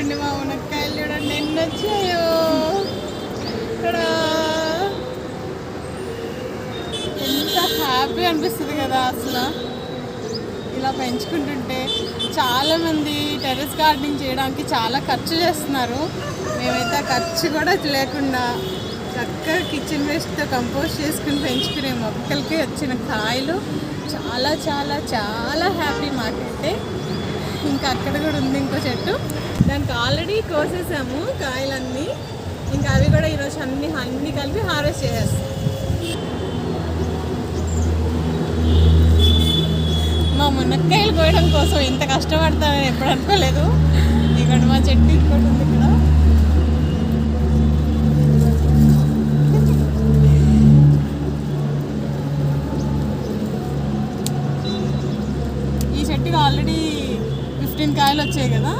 ఇదిగోండి మా మునక్కాయలు చూడండి ఎన్ని వచ్చాయో. ఇక్కడ ఎంత హ్యాపీ అనిపిస్తుంది కదా అసలు. ఇలా పెంచుకుంటుంటే చాలామంది టెర్రస్ గార్డెనింగ్ చేయడానికి చాలా ఖర్చు చేస్తున్నారు. మేమైతే ఆ ఖర్చు కూడా లేకుండా చక్కగా కిచెన్ వేస్ట్తో కంపోస్ట్ చేసుకుని పెంచుకునే మొక్కలకి వచ్చిన కాయలు. చాలా చాలా చాలా హ్యాపీ మాకైతే. ఇంకా అక్కడ కూడా ఉంది ఇంకో చెట్టు. దానికి ఆల్రెడీ కోసేసాము కాయలన్నీ. ఇంకా అవి కూడా ఈరోజు అన్ని అన్ని కలిపి హార్వెస్ట్ చేసేస్తాం. మా మునక్కాయలు కోయడం కోసం ఇంత కష్టపడతానని ఎప్పుడు అనుకోలేదు. ఇక్కడ మా చెట్టు ఇంకోటి ఉంది ఇక్కడ. ఈ చెట్టుకి ఆల్రెడీ ఫిఫ్టీన్ కాయలు వచ్చాయి కదా?